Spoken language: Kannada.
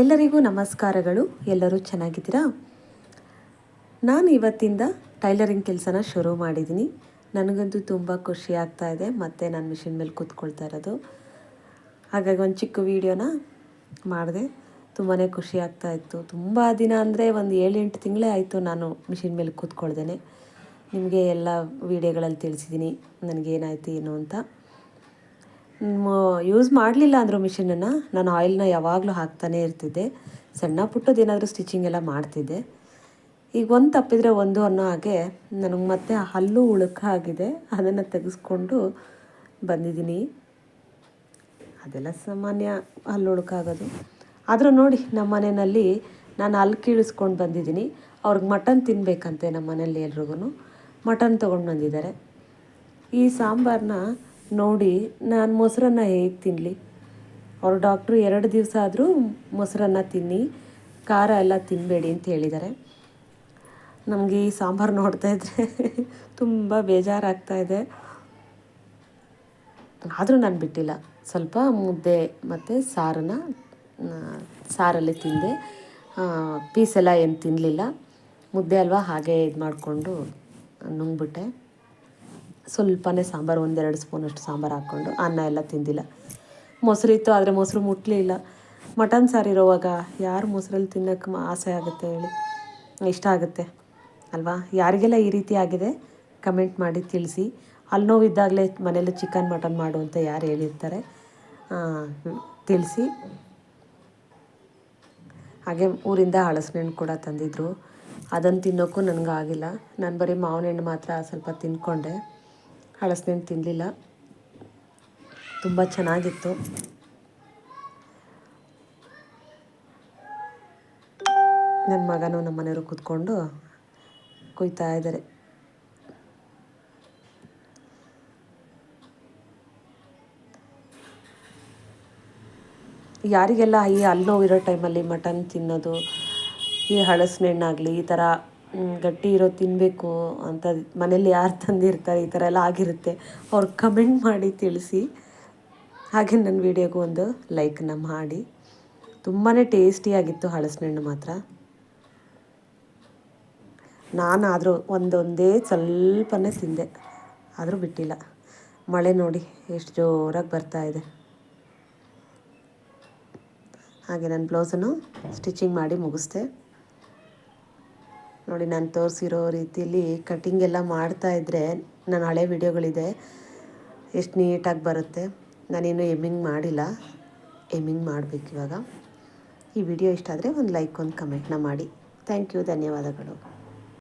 ಎಲ್ಲರಿಗೂ ನಮಸ್ಕಾರಗಳು. ಎಲ್ಲರೂ ಚೆನ್ನಾಗಿದ್ದೀರಾ? ನಾನು ಇವತ್ತಿಂದ ಟೈಲರಿಂಗ್ ಕೆಲಸನ ಶುರು ಮಾಡಿದ್ದೀನಿ. ನನಗಂತೂ ತುಂಬ ಖುಷಿ ಆಗ್ತಾ ಇದೆ. ಮತ್ತು ನಾನು ಮಿಷಿನ್ ಮೇಲೆ ಕೂತ್ಕೊಳ್ತಾ ಇರೋದು. ಹಾಗಾಗಿ ಒಂದು ಚಿಕ್ಕ ವೀಡಿಯೋನ ಮಾಡಿದೆ. ತುಂಬಾ ಖುಷಿ ಆಗ್ತಾ ಇತ್ತು. ತುಂಬ ದಿನ ಅಂದರೆ ಒಂದು ಏಳೆಂಟು ತಿಂಗಳೇ ಆಯಿತು ನಾನು ಮಿಷಿನ್ ಮೇಲೆ ಕೂತ್ಕೊಳ್ದೇನೆ. ನಿಮಗೆ ಎಲ್ಲ ವೀಡಿಯೋಗಳಲ್ಲಿ ತಿಳಿಸಿದ್ದೀನಿ. ನನಗೇನಾಯಿತು ಏನು ಅಂತ. ಯೂಸ್ ಮಾಡಲಿಲ್ಲ ಅಂದರು ಮಿಷಿನನ್ನು ನಾನು ಆಯಿಲ್ನ ಯಾವಾಗಲೂ ಹಾಕ್ತಾನೇ ಇರ್ತಿದ್ದೆ. ಸಣ್ಣ ಪುಟ್ಟದ್ದು ಏನಾದರೂ ಸ್ಟಿಚಿಂಗ್ ಎಲ್ಲ ಮಾಡ್ತಿದ್ದೆ. ಈಗ ಒಂದು ತಪ್ಪಿದರೆ ಒಂದು ಅನ್ನೋ ಹಾಗೆ ನನಗೆ ಮತ್ತೆ ಹಲ್ಲು ಉಳುಕ ಆಗಿದೆ. ಅದನ್ನು ತೆಗೆಸ್ಕೊಂಡು ಬಂದಿದ್ದೀನಿ. ಅದೆಲ್ಲ ಸಾಮಾನ್ಯ ಹಲ್ಲು ಉಳುಕಾಗೋದು ಆದರೂ ನೋಡಿ ನಮ್ಮ ಮನೆಯಲ್ಲಿ ನಾನು ಅಲ್ಲಿ ಕೀಳಿಸ್ಕೊಂಡು ಬಂದಿದ್ದೀನಿ. ಅವ್ರಿಗೆ ಮಟನ್ ತಿನ್ನಬೇಕಂತೆ ನಮ್ಮ ಮನೇಲಿ ಎಲ್ರಿಗೂ ಮಟನ್ ತೊಗೊಂಡು ಬಂದಿದ್ದಾರೆ. ಈ ಸಾಂಬಾರನ್ನ ನೋಡಿ, ನಾನು ಮೊಸರನ್ನ ಹೇಗೆ ತಿನ್ನಲಿ ಅವರು ಡಾಕ್ಟ್ರು ಎರಡು ದಿವಸ ಆದರೂ ಮೊಸರನ್ನ ತಿನ್ನಿ, ಖಾರ ಎಲ್ಲ ತಿನ್ನಬೇಡಿ ಅಂತ ಹೇಳಿದ್ದಾರೆ ನಮಗೆ ಈ ಸಾಂಬಾರು ನೋಡ್ತಾ ಇದ್ದರೆ ತುಂಬ ಬೇಜಾರಾಗ್ತಾ ಇದೆ. ಆದರೂ ನಾನು ಬಿಟ್ಟಿಲ್ಲ. ಸ್ವಲ್ಪ ಮುದ್ದೆ ಮತ್ತು ಸಾರನ್ನ ಸಾರಲ್ಲಿ ತಿಂದೆ. ಪೀಸೆಲ್ಲ ಏನು ತಿನ್ನಲಿಲ್ಲ ಮುದ್ದೆ ಅಲ್ವಾ ಹಾಗೆ ಇದು ಮಾಡಿಕೊಂಡು ನುಂಗ್ಬಿಟ್ಟೆ. ಸ್ವಲ್ಪನೇ ಸಾಂಬಾರು, ಒಂದೆರಡು ಸ್ಪೂನಷ್ಟು ಸಾಂಬಾರು ಹಾಕ್ಕೊಂಡು ಅನ್ನ ಎಲ್ಲ ತಿಂದಿಲ್ಲ. ಮೊಸರು ಇತ್ತು, ಆದರೆ ಮೊಸರು ಮುಟ್ಲಿಲ್ಲ. ಮಟನ್ ಸಾರು ಇರೋವಾಗ ಯಾರು ಮೊಸರಲ್ಲಿ ತಿನ್ನೋಕ್ಕೆ ಆಸೆ ಆಗುತ್ತೆ ಹೇಳಿ? ಇಷ್ಟ ಆಗುತ್ತೆ, ಅಲ್ವಾ? ಯಾರಿಗೆಲ್ಲ ಈ ರೀತಿ ಆಗಿದೆ, ಕಮೆಂಟ್ ಮಾಡಿ ತಿಳಿಸಿ. ಅಲ್ಲಿ ನೋವಿದ್ದಾಗಲೇ ಮನೇಲಿ ಚಿಕನ್, ಮಟನ್ ಮಾಡು ಅಂತ ಯಾರು ಹೇಳಿರ್ತಾರೆ. ತಿಳಿಸಿ. ಹಾಗೆ ಊರಿಂದ ಹಣ್ಣು ಕೂಡ ತಂದಿದ್ದರು ಅದನ್ನು ತಿನ್ನೋಕ್ಕೂ ನನಗಾಗಿಲ್ಲ ನಾನು ಬರೀ ಮಾವಿನ ಹಣ್ಣು ಮಾತ್ರ ಸ್ವಲ್ಪ ತಿಂದ್ಕೊಂಡೆ. ಹಳಸಿನ ತಿನ್ನಲಿಲ್ಲ ತುಂಬ ಚೆನ್ನಾಗಿತ್ತು. ನನ್ನ ಮಗನೂ ನಮ್ಮ ಮನೆಯವರು ಕೂತ್ಕೊಂಡು ಕುಯ್ತಾ ಇದ್ದಾರೆ ಯಾರಿಗೆಲ್ಲ ಈ ಅಲ್ಲಿ ನೋವಿರೋ ಟೈಮಲ್ಲಿ ಮಟನ್ ತಿನ್ನೋದು, ಈ ಹಣ್ಣಾಗಲಿ ಈ ಥರ ಗಟ್ಟಿ ಇರೋ ತಿನ್ನಬೇಕು ಅಂತ ಮನೇಲಿ ಯಾರು ತಂದಿರ್ತಾರೆ ಈ ಥರ ಎಲ್ಲ ಆಗಿರುತ್ತೆ. ಅವ್ರು ಕಮೆಂಟ್ ಮಾಡಿ ತಿಳಿಸಿ. ಹಾಗೆ ನನ್ನ ವಿಡಿಯೋಗೂ ಒಂದು ಲೈಕ್ನ ಮಾಡಿ. ತುಂಬಾ ಟೇಸ್ಟಿಯಾಗಿತ್ತು ಹಣ್ಣು ಮಾತ್ರ. ನಾನಾದರೂ ಒಂದೊಂದೇ ಸ್ವಲ್ಪನೇ ತಿಂದೆ. ಆದರೂ ಬಿಟ್ಟಿಲ್ಲ. ಮಳೆ ನೋಡಿ ಎಷ್ಟು ಜೋರಾಗಿ ಬರ್ತಾ ಇದೆ. ಹಾಗೆ ನನ್ನ ಬ್ಲೌಸನ್ನು ಸ್ಟಿಚಿಂಗ್ ಮಾಡಿ ಮುಗಿಸ್ದೆ. ನೋಡಿ, ನಾನು ತೋರಿಸಿರೋ ರೀತಿಯಲ್ಲಿ ಕಟಿಂಗ್ ಎಲ್ಲ ಮಾಡ್ತಾಯಿದ್ರೆ ನನ್ನ ಹಳೆ ವಿಡಿಯೋಗಳಿದೆ. ಎಷ್ಟು ನೀಟಾಗಿ ಬರುತ್ತೆ. ನಾನೇನು ಎಮ್ಮಿಂಗ್ ಮಾಡಿಲ್ಲ. ಎಮ್ಮಿಂಗ್ ಮಾಡಬೇಕು ಇವಾಗ. ಈ ವಿಡಿಯೋ ಇಷ್ಟ ಆದರೆ ಒಂದು ಲೈಕ್ ಒಂದು ಕಮೆಂಟ್ನ ಮಾಡಿ. ಥ್ಯಾಂಕ್ ಯು ಧನ್ಯವಾದಗಳು.